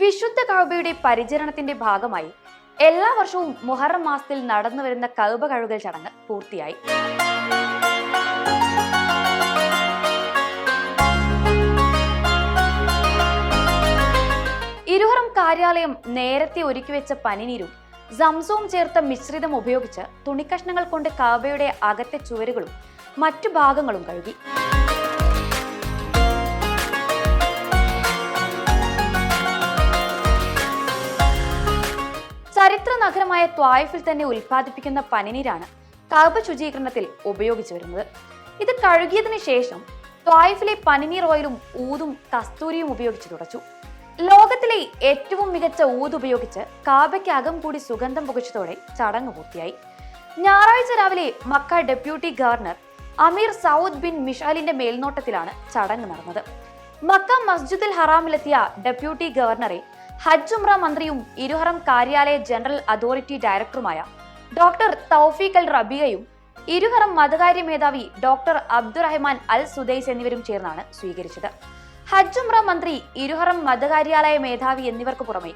വിശുദ്ധ കഅബയുടെ പരിചരണത്തിന്റെ ഭാഗമായി എല്ലാ വർഷവും മുഹറം മാസത്തിൽ നടന്നു വരുന്ന കഅബ കഴുകൽ ചടങ്ങ് പൂർത്തിയായി. ഇരുഹറം കാര്യാലയം നേരത്തെ ഒരുക്കിവെച്ച പനിനീരും സംസവും ചേർത്ത മിശ്രിതം ഉപയോഗിച്ച് തുണിക്കഷ്ണങ്ങൾ കൊണ്ട് കാബയുടെ അകത്തെ ചുവരുകളും മറ്റു ഭാഗങ്ങളും കഴുകി. ചരിത്ര നഗരമായ ത്വായഫിൽ തന്നെ ഉൽപ്പാദിപ്പിക്കുന്ന പനിനീരാണ് കാബ ശുചീകരണത്തിൽ ഉപയോഗിച്ചു വരുന്നത്. ഇത് കഴുകിയതിനു ശേഷം ത്വായഫിലെ പനിനീർ ഓയിലും ഊതും കസ്തൂരിയും ഉപയോഗിച്ച് തുടച്ചു. ലോകത്തിലെ ഏറ്റവും മികച്ച ഊത് ഉപയോഗിച്ച് കാബയ്ക്ക് കൂടി സുഗന്ധം പുകച്ചതോടെ ചടങ്ങ് പൂർത്തിയായി. ഞായറാഴ്ച രാവിലെ Mecca deputy governor Amir Saud bin മിഷാലിന്റെ മേൽനോട്ടത്തിലാണ് ചടങ്ങ് നടന്നത്. മക്ക മസ്ജിദുൽ ഹറാമിലെത്തിയ ഡെപ്യൂട്ടി ഗവർണറെ ഹജ്ജ് ഉംറ മന്ത്രിയും ഇരുഹറം കാര്യാലയ ജനറൽ അതോറിറ്റി ഡയറക്ടറുമായ ഡോക്ടർ തൗഫീഖ് അൽ റബിയയും ഇരുഹറം മതകാര്യ മേധാവി ഡോക്ടർ അബ്ദുറഹ്മാൻ അൽ സുദൈസ് എന്നിവരും ചേർന്നാണ് സ്വീകരിച്ചത്. ഹജ്ജ് ഉംറ മന്ത്രി ഇരുഹറം മതകാര്യാലയ മേധാവി എന്നിവർക്ക് പുറമെ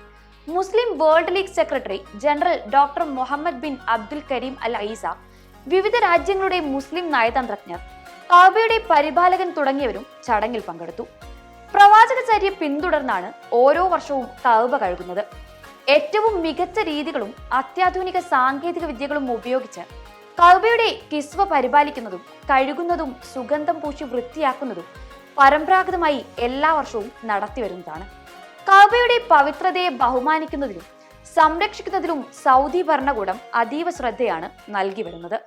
Muslim World League secretary general doctor Muhammad bin Abdul Karim al Issa വിവിധ രാജ്യങ്ങളുടെ മുസ്ലിം നയതന്ത്രജ്ഞർ കാബയുടെ പരിപാലകൻ തുടങ്ങിയവരും ചടങ്ങിൽ പങ്കെടുത്തു. പ്രവാചകചര്യ പിന്തുടർന്നാണ് ഓരോ വർഷവും കഅബ കഴുകുന്നത്. ഏറ്റവും മികച്ച രീതികളും അത്യാധുനിക സാങ്കേതിക വിദ്യകളും ഉപയോഗിച്ച് കഅബയുടെ കിസ്വ പരിപാലിക്കുന്നതും കഴുകുന്നതും സുഗന്ധം പൂശി വൃത്തിയാക്കുന്നതും പരമ്പരാഗതമായി എല്ലാ വർഷവും നടത്തിവരുന്നതാണ് കഅബയുടെ പവിത്രതയെ ബഹുമാനിക്കുന്നതിലും സംരക്ഷിക്കുന്നതിലും സൗദി ഭരണകൂടം അതീവ ശ്രദ്ധയാണ് നൽകി വരുന്നത്.